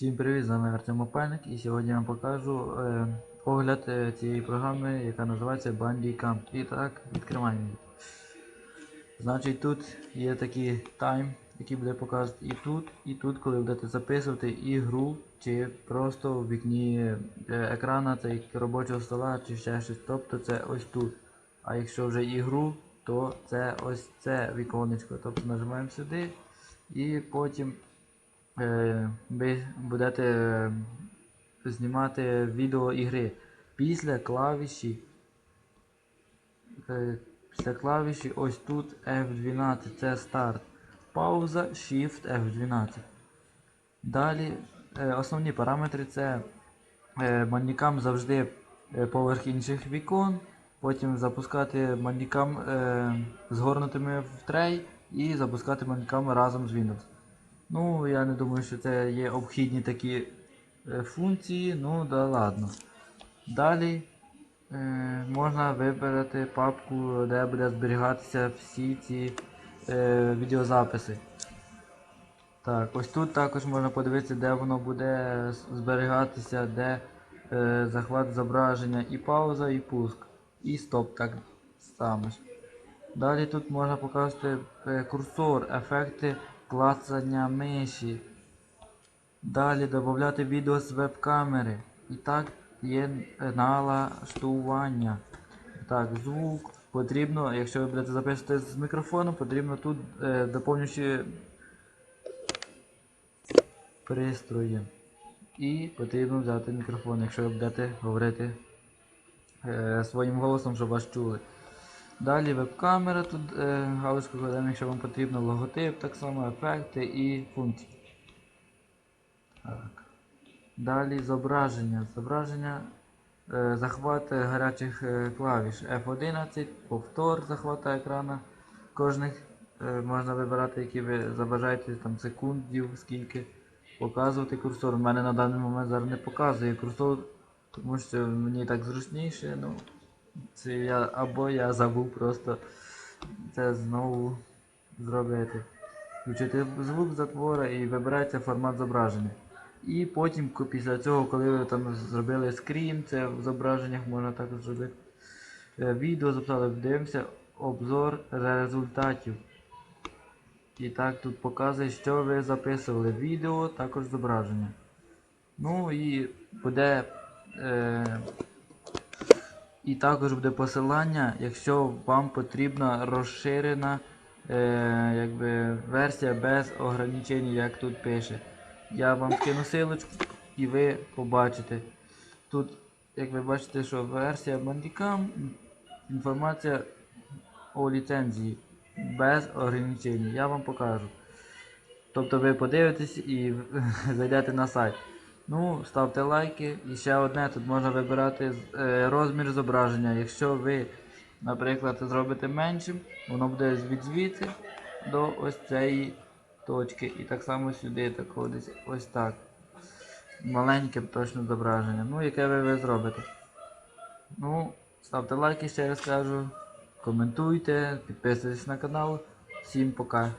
Всім привіт, з вами Артем Опельник і сьогодні я вам покажу е, огляд е, цієї програми, яка називається Bandicam. І так, відкриваємо її. Значить тут є такий тайм, який буде показувати і тут, і тут, коли будете записувати ігру, чи просто в вікні е, екрана, як робочого стола, чи ще щось. Тобто це ось тут. А якщо вже ігру, то це ось це віконечко. Тобто нажимаємо сюди і потім ви будете е, знімати відео ігри після клавіші. е, Після клавіші ось тут F12 це старт. Пауза Shift F12. Далі е, основні параметри це е, манікам завжди е, поверх інших вікон. Потім запускати манікам е, згорнутими в трей і запускати манікам разом з Windows. Ну, я не думаю, що це є обхідні такі е, функції, ну да ладно. Далі е, можна вибрати папку, де буде зберігатися всі ці е, відеозаписи. Так, ось тут також можна подивитися, де воно буде зберігатися, де е, захват зображення, і пауза, і пуск. І стоп так само ж. Далі тут можна показати е, курсор, ефекти клацання миші. Далі додати відео з веб-камери. І так є налаштування. Так, звук. Потрібно, якщо ви будете записувати з мікрофоном, потрібно тут е, доповнюючи пристрої. І потрібно взяти мікрофон, якщо ви будете говорити е, своїм голосом, щоб вас чули. Далі веб-камера, тут е, галочку кладемо, якщо вам потрібно логотип, так само ефекти і функції. Так. Далі зображення. Зображення е, захват гарячих е, клавіш F11, повтор захвата екрана. Кожних е, можна вибирати, які ви забажаєте там секундів, скільки. Показувати курсор. У мене на даний момент зараз не показує курсор, тому що мені так зручніше. Ну, це я, або я забув просто це знову зробити. Включити звук затвора і вибирається формат зображення. І потім після цього, коли ви там зробили скрін, це в зображеннях можна також зробити. е, Відео записали, дивимося обзор результатів. І так тут показує, що ви записували. Відео, також зображення. Ну і буде. Е, і також буде посилання, якщо вам потрібна розширена е, якби, версія без ограничень, як тут пише. Я вам скину силочку і ви побачите. Тут, як ви бачите, що версія Bandicam, інформація о ліцензії без ограничень. Я вам покажу. Тобто ви подивитесь і зайдете на сайт. Ну, ставте лайки. І ще одне, тут можна вибирати е, розмір зображення. Якщо ви, наприклад, зробите меншим, воно буде від звідси до ось цієї точки. І так само сюди так десь ось так. Маленьке точно зображення. Ну, яке ви, ви зробите. Ну, ставте лайки, ще раз кажу. Коментуйте, підписуйтесь на канал. Всім пока.